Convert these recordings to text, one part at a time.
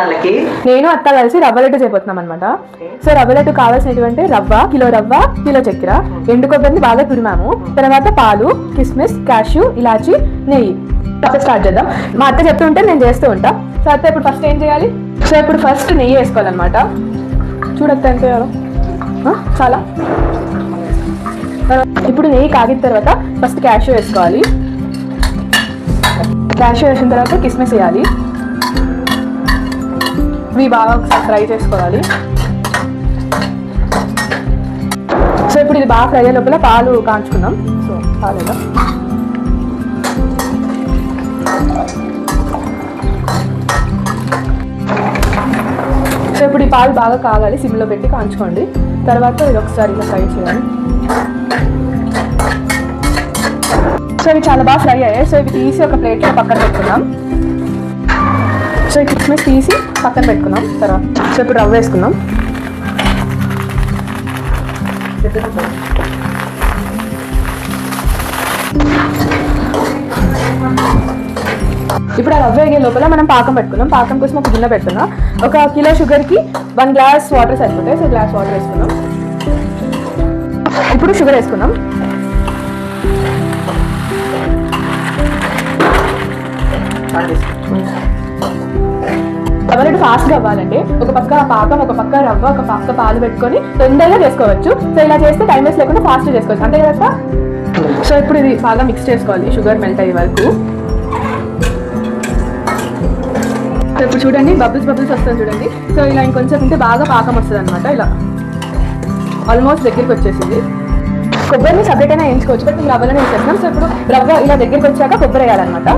వాళ్ళకి? నేను అత్త కలిసి రవ్వ లడ్డు చేయబోతున్నాం అనమాట సో రవ్వ లడ్డు కావాల్సినటువంటి రవ్వ కిలో రవ్వ కిలో చక్కెర ఎండు కొబ్బరిని బాగా తురిమాము. తర్వాత పాలు కిస్మిస్ క్యాష్యూ ఇలాచి నెయ్యి. ప్రాసెస్ స్టార్ట్ చేద్దాం. మా అత్త చెప్తుంటే నేను చేస్తూ ఉంటా. సో అత్త ఇప్పుడు ఫస్ట్ ఏం చేయాలి? సో ఇప్పుడు ఫస్ట్ నెయ్యి వేసుకోవాలన్నమాట. చూడత్త ఎంత వేయాలో? చాలా. ఇప్పుడు నెయ్యి కాగిన తర్వాత ఫస్ట్ క్యాష్యూ వేసుకోవాలి. క్యాష్యూ వేసిన తర్వాత కిస్మిస్ వేయాలి. ఇవి బాగా ఒకసారి ఫ్రై చేసుకోవాలి. సో ఇప్పుడు ఇది బాగా ఫ్రై అయ్యే లోపల పాలు కాంచుకుందాం. సో పాలు వేద్దాం. సో ఇప్పుడు ఈ పాలు బాగా కాగాలి సిమ్లో పెట్టి కాంచుకోండి. తర్వాత ఇది ఒకసారి ఇలా ఫ్రై చేయాలి. సో ఇవి చాలా బాగా ఫ్రై అయ్యాయి. సో ఇవి తీసి ఒక ప్లేట్లో పక్కన పెట్టుకుందాం. సో ఈ కిస్మిస్ తీసి పక్కన పెట్టుకున్నాం తర్వాత సో ఇప్పుడు రవ్వ వేసుకుందాం. ఇప్పుడు ఆ రవ్వ వేగే లోపల మనం పాకం పెట్టుకున్నాం పాకం కోసం ఒక గిన్నె పెట్టుకున్నాం ఒక కిలో షుగర్కి వన్ గ్లాస్ వాటర్ సరిపోతాయి. సో గ్లాస్ వాటర్ వేసుకున్నాం ఇప్పుడు షుగర్ వేసుకున్నాం వేసుకుందాం ఫాస్ట్గా అవ్వాలంటే ఒక పక్క పాకం ఒక పక్క రవ్వ ఒక పక్క పాలు పెట్టుకొని తొందరగా చేసుకోవచ్చు. సో ఇలా చేస్తే టైం వేస్ట్ లేకుండా ఫాస్ట్ చేసుకోవచ్చు. అంతే కదా సో ఇప్పుడు ఇది బాగా మిక్స్ చేసుకోవాలి. షుగర్ మెల్ట్ అయ్యే వరకు. సో ఇప్పుడు చూడండి బబుల్స్ బబుల్స్ వస్తుంది చూడండి. సో ఇలా ఇంకొంచెం ఉంటే బాగా పాకం వస్తుంది అనమాట ఇలా. ఆల్మోస్ట్ దగ్గరికి వచ్చేసింది. కొబ్బరిని సపరేట్ అయినా వేయించుకోవచ్చు బట్ మేము రవ్వలోనే వేసేస్తున్నాం. సో ఇప్పుడు రవ్వ ఇలా దగ్గరికి వచ్చాక కొబ్బరి వేయాలన్నమాట.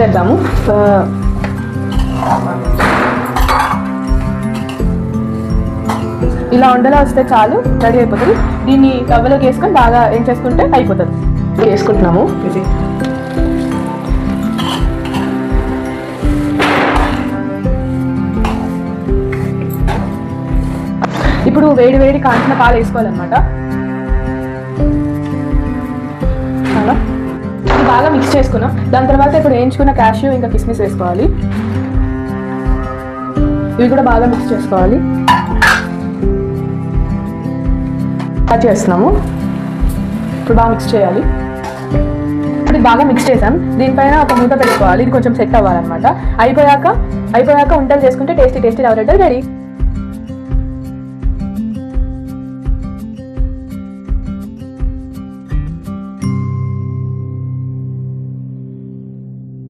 చేద్దాము. ఇలా ఉండలా వస్తే చాలు రెడీ అయిపోతుంది. దీన్ని రవ్వలోకి వేసుకొని బాగా ఏం చేసుకుంటే అయిపోతుంది. వేసుకుంటున్నాము ఇప్పుడు వేడి వేడి కాంచిన పాలు వేసుకోవాలన్నమాట. ఇది బాగా మిక్స్ చేసుకున్నాం. దాని తర్వాత ఇప్పుడు వేయించుకున్న క్యాష్యూ ఇంకా కిస్మిస్ వేసుకోవాలి. ఇవి కూడా బాగా మిక్స్ చేసుకోవాలి. కట్ చేస్తున్నాము. ఇప్పుడు బాగా మిక్స్ చేయాలి. ఇప్పుడు బాగా మిక్స్ చేసాం. దీనిపైన ఒక మూత పెట్టుకోవాలి. ఇది కొంచెం సెట్ అవ్వాలన్నమాట. అయిపోయాక అయిపోయాక వంటలు చేసుకుంటే టేస్టీ టేస్టీ రవ్వ రెడీ.